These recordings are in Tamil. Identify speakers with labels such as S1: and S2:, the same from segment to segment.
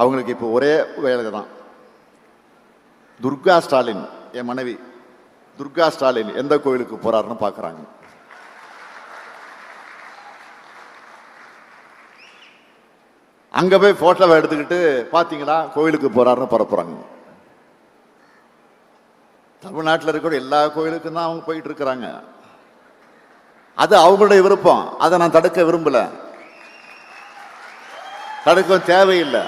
S1: அவங்களுக்கு இப்போ ஒரே வேலை தான் துர்கா ஸ்டாலின் என் மனைவி. துர்கா ஸ்டாலின் எந்த கோயிலுக்கு போகிறாருன்னு பார்க்குறாங்க அங்கே போய் ஃபோட்டோவை எடுத்துக்கிட்டு பார்த்தீங்களா கோயிலுக்கு போகிறாருன்னு பரப்புகிறாங்க தமிழ்நாட்டில் இருக்கிற எல்லா கோயிலுக்கும் தான் அவங்க போயிட்டு இருக்கிறாங்க. அது அவங்களுடைய விருப்பம். அதை நான் தடுக்க விரும்பலை. தடுக்க தேவையில்லை.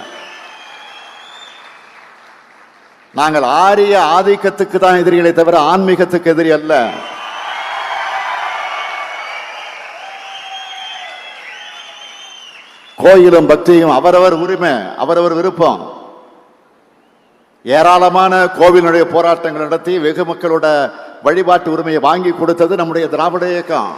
S1: நாங்கள் ஆரிய ஆதிக்கத்துக்கு தான் எதிரிகளை தவிர ஆன்மீகத்துக்கு எதிரி அல்ல. கோயிலும் பக்தியும் அவரவர் உரிமை அவரவர் விருப்பம். ஏராளமான கோவிலுடைய போராட்டங்கள் நடத்தி வெகு மக்களோட வழிபாட்டு உரிமையை வாங்கி கொடுத்தது நம்முடைய திராவிட இயக்கம்.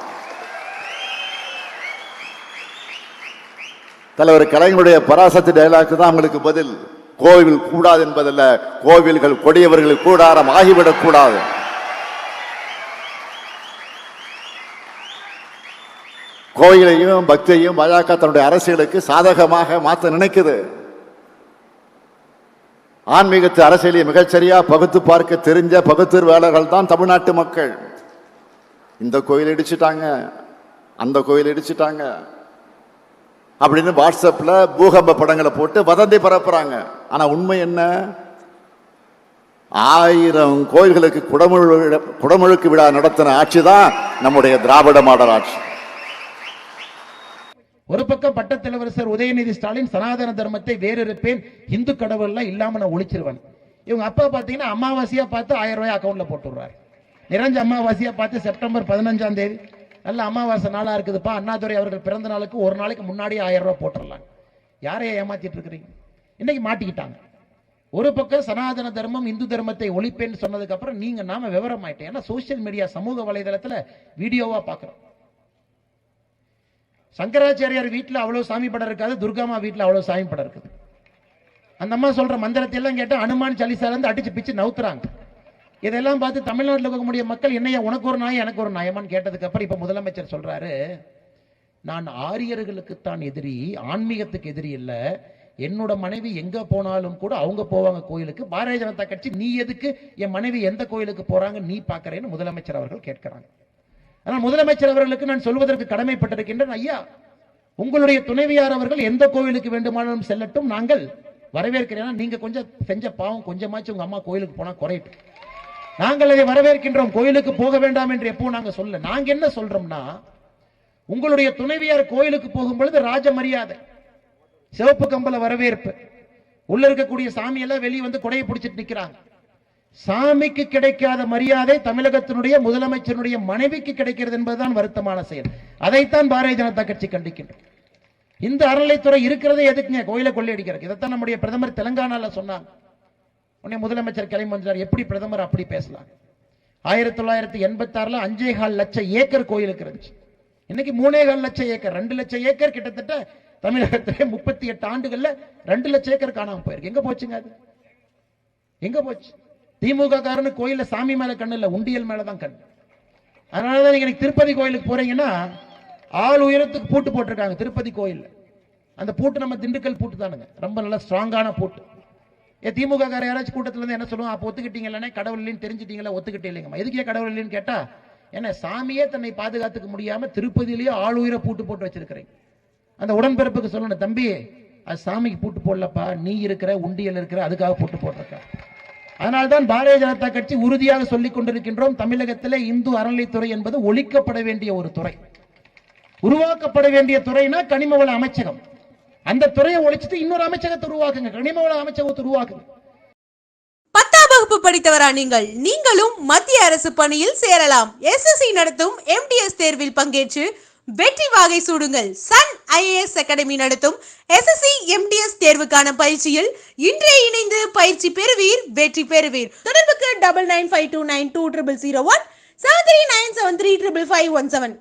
S1: தலைவர் கலைஞருடைய பராசக்தி டயலாக்கு தான் அவங்களுக்கு பதில். கோவில் கூடாது என்பதல்ல கோவில்கள் கொடியவர்கள் கூடாரம் ஆகிவிடக் கூடாது. கோயிலையும் பக்தியையும் பாஜக தன்னுடைய அரசியலுக்கு சாதகமாக மாற்ற நினைக்குது. ஆன்மீகத்து அரசியலை மிகச்சரியா பகுத்து பார்க்க தெரிஞ்ச பகுத்தறிவாளர்கள் தான் தமிழ்நாட்டு மக்கள். இந்த கோயில் இடிச்சிட்டாங்க அந்த கோயில் இடிச்சிட்டாங்க. அப்படின்னு வாட்ஸ்அப்ல பூகம்ப படங்களை போட்டு வதந்தி பரப்புறாங்க. ஆனால் உண்மை என்ன? ஆயிரம் கோயில்களுக்கு குடமுழு குடமுழுக்கு விழா நடத்தின ஆட்சி தான் நம்முடைய திராவிட மாடல் ஆட்சி.
S2: ஒரு பக்கம் பட்டத்தலைவரசர் உதயநிதி ஸ்டாலின் சனாதன தர்மத்தை வேறறுப்பேன் இந்து கடவுள்லாம் இல்லாம நான் ஒழிச்சிருவேன். இவங்க அப்பா பார்த்தீங்கன்னா அமாவாசையா பார்த்து ஆயிரம் ரூபாய் அக்கௌண்ட்ல போட்டு விடுறாரு நிறைஞ்ச அமாவாசையா பார்த்து செப்டம்பர் பதினஞ்சாம் தேதி நல்ல அமாவாசை நாளாக இருக்குதுப்பா. அண்ணாதுரை அவர்கள் பிறந்த நாளுக்கு ஒரு நாளைக்கு முன்னாடியே ஆயிரம் ரூபா போட்டுடலாம். யாரையே ஏமாத்திட்டு இருக்கிறீங்க? இன்னைக்கு மாட்டிக்கிட்டாங்க. ஒரு பக்கம் சனாதன தர்மம் இந்து தர்மத்தை ஒழிப்பேன்னு சொன்னதுக்கு அப்புறம் நீங்க நாம விவரம் ஆயிட்டேன் ஏன்னா சோசியல் மீடியா சமூக வலைதளத்துல வீடியோவா பாக்குறோம். சங்கராச்சாரியார் வீட்டில் அவ்வளோ சாமி படம் இருக்காது துர்காமா வீட்டில் அவ்வளோ சாமி படம் இருக்குது. அந்த அம்மா சொல்ற மந்திரத்தை எல்லாம் கேட்டு அனுமான் சலிசாலேருந்து அடிச்சு பிச்சு நவுத்துறாங்க. இதெல்லாம் பார்த்து தமிழ்நாட்டில் இருக்கக்கூடிய மக்கள் என்னையா உனக்கு ஒரு நாய் எனக்கு ஒரு நாயமான்னு கேட்டதுக்கு அப்புறம் இப்போ முதலமைச்சர் சொல்றாரு நான் ஆரியர்களுக்குத்தான் எதிரி ஆன்மீகத்துக்கு எதிரி இல்லை. என்னோட மனைவி எங்க போனாலும் கூட அவங்க போவாங்க கோயிலுக்கு. பாரதிய ஜனதா கட்சி நீ எதுக்கு? என் மனைவி எந்த கோயிலுக்கு போறாங்க நீ பாக்குறேன்னு முதலமைச்சர் அவர்கள் கேட்கிறாங்க. ஆனால் முதலமைச்சர் அவர்களுக்கு நான் சொல்வதற்கு கடமைப்பட்டிருக்கின்றேன் ஐயா. உங்களுடைய துணைவியார் அவர்கள் எந்த கோவிலுக்கு வேண்டுமானாலும் செல்லட்டும். நாங்கள் வரவேற்கிறேன். நீங்க கொஞ்சம் செஞ்ச பாவம் கொஞ்சமாச்சும் உங்க அம்மா கோயிலுக்கு போனா குறையட்டும். நாங்கள் அதை வரவேற்கின்றோம். கோயிலுக்கு போக வேண்டாம் என்று எப்போ நாங்க சொல்ல நாங்க என்ன சொல்றோம்னா உங்களுடைய துணைவியார் கோயிலுக்கு போகும் பொழுது ராஜ மரியாதை சிவப்பு கம்பல வரவேற்பு உள்ள இருக்கக்கூடிய சாமி எல்லாம் வெளியே வந்து கொடையை பிடிச்சிட்டு நிக்கிறாங்க. சாமிக்கு கிடைக்காத மரியாதை தமிழகத்தினுடைய முதலமைச்சருடைய மனைவிக்கு கிடைக்கிறது என்பதுதான் வருத்தமான செயல். அதைத்தான் பாரதிய ஜனதா கட்சி கண்டிக்கின்றோம் இந்த அறநிலைத்துறை இருக்கிறதே எதுக்குங்க? கோயிலை கொள்ளையடிக்கிறதுக்கு. இதைத்தான் நம்முடைய பிரதமர் தெலங்கானால சொன்னாங்க. உடனே முதலமைச்சர் கிளம்பி வந்தார் எப்படி பிரதமர் அப்படி பேசலாம்? ஆயிரத்தி தொள்ளாயிரத்தி எண்பத்தாறில் அஞ்சே கால் லட்சம் ஏக்கர் கோயிலுக்கு இருந்துச்சு. இன்னைக்கு மூணே கால் லட்சம் ஏக்கர் ரெண்டு லட்சம் ஏக்கர் கிட்டத்தட்ட தமிழகத்திலே முப்பத்தி எட்டு ஆண்டுகள்ல ரெண்டு லட்சம் ஏக்கர் காணாமல் போயிருக்கு. எங்க போச்சுங்க அது? எங்க போச்சு? திமுக காரனு கோயிலில் சாமி மேல கண்ணு இல்லை உண்டியல் மேலதான் கண் அதனாலதான் நீங்க நீங்கள் திருப்பதி கோயிலுக்கு போறீங்கன்னா ஆள் உயரத்துக்கு பூட்டு போட்டிருக்காங்க திருப்பதி கோயிலில். அந்த பூட்டு நம்ம திண்டுக்கல் பூட்டு தானுங்க. ரொம்ப நல்ல ஸ்ட்ராங்கான பூட்டு. திமுக கார யாராச்சும் கூட்டத்தில் இருந்து என்ன சொல்லுவோம் அப்போ ஒத்துக்கிட்டீங்களே கடவுள் இல்லைன்னு தெரிஞ்சுட்டீங்களா? ஒத்துக்கிட்டே இல்லைங்கம்மா எதுக்கே கடவுள் இல்லைன்னு கேட்டா என்ன சாமியே தன்னை பாதுகாத்துக்க முடியாம திருப்பதியிலேயே ஆள் உயிரை பூட்டு போட்டு வச்சிருக்கிறேன். அந்த உடன்பிறப்புக்கு சொல்லணும் தம்பி அது சாமிக்கு பூட்டு போடலப்பா. நீ இருக்கிற உண்டியல் இருக்கிற அதுக்காக பூட்டு போட்டிருக்க. அதனால்தான் பாரதிய ஜனதா கட்சி உறுதியாக சொல்லிக் கொண்டிருக்கின்றோம். தமிழகத்தில் இந்து அறநிலைத்துறை என்பது ஒழிக்கப்பட வேண்டிய ஒரு துறை. உருவாக்கப்பட வேண்டிய துறைனா கனிமவள அமைச்சகம். அந்த துறையை ஒழிச்சிட்டு இன்னொரு அமைச்சகத்தை உருவாக்குங்க. கனிமவள அமைச்சகத்தை உருவாக்குங்க.
S3: பத்தாம் வகுப்பு படித்தவரா நீங்கள்? நீங்களும் மத்திய அரசு பணியில் சேரலாம். எஸ்எஸ்சி நடத்தும் எம்டிஎஸ் தேர்வில் பங்கேற்று வெற்றி வாகை சூடுங்கள். சன் ஐஏஎஸ் அகாடமி நடத்தும் எஸ்எஸ்சி எம்டிஎஸ் தேர்வுக்கான பயிற்சியில் இன்றே இணைந்து பயிற்சி பெறுவீர் வெற்றி பெறுவீர். தொடர்புக்கு double nine five two nine two triple zero one seven three nine seven three triple five one seven